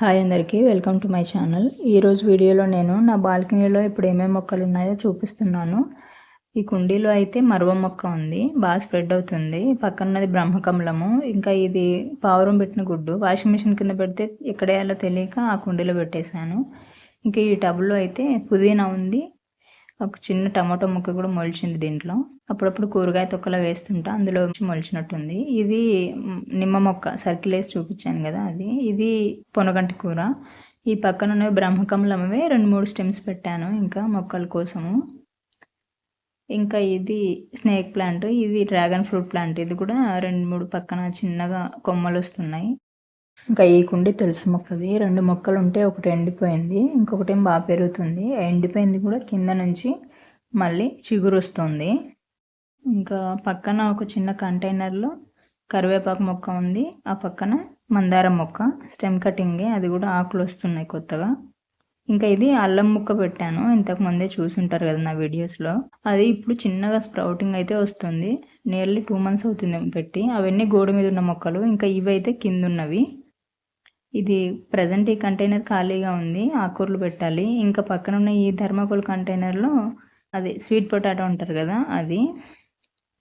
Hi అందరికీ welcome to my channel. ఈరోజు వీడియోలో నేను నా బాల్కనీలో ఇప్పుడు ఏమేమి మొక్కలు ఉన్నాయో చూపిస్తున్నాను. ఈ కుండీలో అయితే మరువ మొక్క ఉంది బాగా స్ప్రెడ్ అవుతుంది. పక్కనది బ్రహ్మకమలము ఇంకా ఇది పావురం పెట్టిన గుడ్డు. వాషింగ్ మిషన్ కింద పెడితే ఎక్కడేయాలో తెలియక ఆ కుండీలో పెట్టేశాను. ఇంకా ఈ టబ్లో అయితే పుదీనా ఉంది ఒక చిన్న టమాటో ముక్క కూడా మొలిచింది దీంట్లో. అప్పుడప్పుడు కూరగాయ తొక్కలా వేస్తుంటా అందులో మొలిచినట్టుంది. ఇది నిమ్మ మొక్క సర్కిల్ వేసి చూపించాను కదా అది. ఇది పొనగంటి కూర. ఈ పక్కన ఉన్న బ్రహ్మకమలమే రెండు మూడు స్టెమ్స్ పెట్టాను ఇంకా మొక్కల కోసము. ఇంకా ఇది స్నేక్ ప్లాంట్ ఇది డ్రాగన్ ఫ్రూట్ ప్లాంట్. ఇది కూడా రెండు మూడు పక్కన చిన్నగా కొమ్మలు వస్తున్నాయి. ఇంకా ఈ కుండి తులసి మొక్కది. రెండు మొక్కలు ఉంటే ఒకటి ఎండిపోయింది ఇంకొకటి ఏం బాగా పెరుగుతుంది. ఎండిపోయింది కూడా కింద నుంచి మళ్ళీ చిగురు వస్తుంది ఇంకా పక్కన ఒక చిన్న కంటైనర్లో కరివేపాకు మొక్క ఉంది. ఆ పక్కన మందారం మొక్క స్టెమ్ కటింగే అది కూడా ఆకులు వస్తున్నాయి కొత్తగా. ఇంకా ఇది అల్లం ముక్క పెట్టాను ఇంతకు ముందే చూసుంటారు కదా నా వీడియోస్లో. అది ఇప్పుడు చిన్నగా స్ప్రౌటింగ్ అయితే వస్తుంది. నియర్లీ టూ మంత్స్ అవుతుంది పెట్టి. అవన్నీ గోడ మీద ఉన్న మొక్కలు ఇంకా ఇవి అయితే కింద ఉన్నవి ఇది ప్రజెంట్ ఈ కంటైనర్ ఖాళీగా ఉంది ఆకూరలు పెట్టాలి. ఇంకా పక్కన ఉన్న ఈ ధర్మకోల్ కంటైనర్లో అది స్వీట్ పొటాటో అంటారు కదా అది.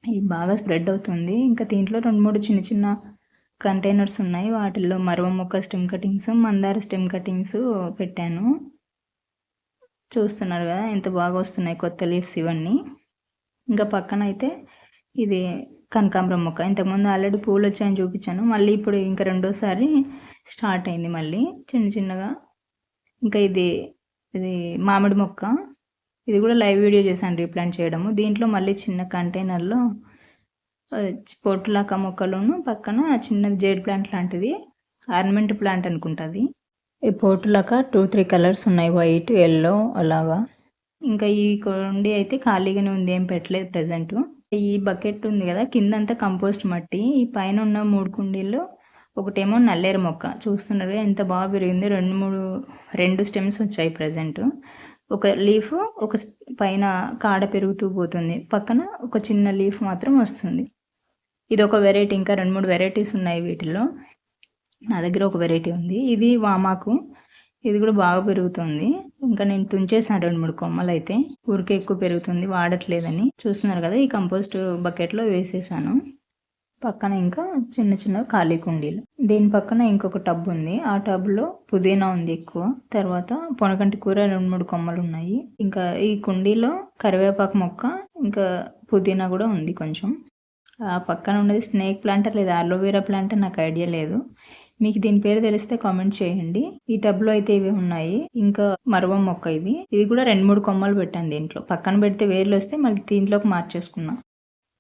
ఇది బాగా స్ప్రెడ్ అవుతుంది. ఇంకా దీంట్లో రెండు మూడు చిన్న చిన్న కంటైనర్స్ ఉన్నాయి. వాటిల్లో మరవ మొక్క స్టెమ్ కటింగ్స్ మందార స్టెమ్ కటింగ్స్ పెట్టాను. చూస్తున్నారు కదా ఎంత బాగా వస్తున్నాయి కొత్త లీవ్స్ ఇవన్నీ. ఇంకా పక్కన అయితే ఇది కనకాంబరం మొక్క. ఇంతకుముందు ఆల్రెడీ పూలు వచ్చాయని చూపించాను. మళ్ళీ ఇప్పుడు ఇంకా రెండోసారి స్టార్ట్ అయింది మళ్ళీ. చిన్న చిన్నగా. ఇంకా ఇది ఇది మామిడి మొక్క. ఇది కూడా లైవ్ వీడియో చేశాను రీప్లాంట్ చేయడము. దీంట్లో మళ్ళీ చిన్న కంటైనర్లో పొట్టులాక మొక్కలను పక్కన చిన్న జేడ్ ప్లాంట్ లాంటిది. ఆర్నమెంట్ ప్లాంట్ అనుకుంటుంది ఈ పోటులాక టూ త్రీ కలర్స్ ఉన్నాయి. వైట్ ఎల్లో అలాగా. ఇంకా ఈ కొండి అయితే ఖాళీగానే ఉంది. ఏం పెట్టలేదు ప్రజెంటు. ఈ బకెట్ ఉంది కదా కిందంతా కంపోస్ట్ మట్టి ఈ పైన ఉన్న మూడు కుండీల్లో ఒకటేమో నల్లేరు మొక్క. చూస్తున్నారు ఎంత బాగా పెరిగింది. రెండు మూడు రెండు స్టెమ్స్ వచ్చాయి ప్రజెంట్. ఒక లీఫ్ ఒక పైన కాడ పెరుగుతూ పోతుంది. పక్కన ఒక చిన్న లీఫ్ మాత్రం వస్తుంది. ఇది ఒక వెరైటీ. ఇంకా రెండు మూడు వెరైటీస్ ఉన్నాయి వీటిలో నా దగ్గర ఒక వెరైటీ ఉంది. ఇది వామాకు. ఇది కూడా బాగా పెరుగుతుంది. ఇంకా నేను తుంచేసాను రెండు మూడు కొమ్మలు అయితే. ఊరికే ఎక్కువ పెరుగుతుంది వాడట్లేదని. చూస్తున్నారు కదా ఈ కంపోస్ట్ బకెట్లో వేసేసాను. పక్కన ఇంకా చిన్న చిన్న ఖాళీ కుండీలు. దీని పక్కన ఇంకొక టబ్ ఉంది. ఆ టబ్లో పుదీనా ఉంది ఎక్కువ. తర్వాత పొనకంటి కూర రెండు మూడు కొమ్మలు ఉన్నాయి. ఇంకా ఈ కుండీలో కరివేపాకు మొక్క ఇంకా పుదీనా కూడా ఉంది కొంచెం. ఆ పక్కన ఉన్నది స్నేక్ ప్లాంట్ లేదా అలోవెరా ప్లాంట్ నాకు ఐడియా లేదు. మీకు దీని పేరు తెలిస్తే కామెంట్ చేయండి. ఈ టబ్లో అయితే ఇవి ఉన్నాయి. ఇంకా మరవం మొక్క ఇది. ఇది కూడా రెండు మూడు కొమ్మలు పెట్టాను దీంట్లో. పక్కన పెడితే వేర్లు వస్తే మళ్ళీ దీంట్లోకి మార్చేసుకున్నా.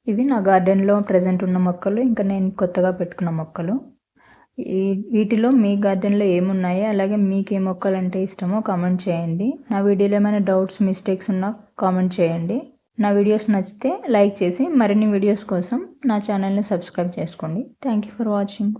ఇవి నా గార్డెన్లో ప్రజెంట్ ఉన్న మొక్కలు. ఇంకా నేను కొత్తగా పెట్టుకున్న మొక్కలు. ఈ వీటిలో మీ గార్డెన్లో ఏమున్నాయి? అలాగే మీకు ఏ మొక్కలు అంటే ఇష్టమో కామెంట్ చేయండి. నా వీడియోలో ఏమైనా డౌట్స్ మిస్టేక్స్ ఉన్నా కామెంట్ చేయండి. నా వీడియోస్ నచ్చితే లైక్ చేసి మరిన్ని వీడియోస్ కోసం నా ఛానల్ని సబ్స్క్రైబ్ చేసుకోండి. Thank you for watching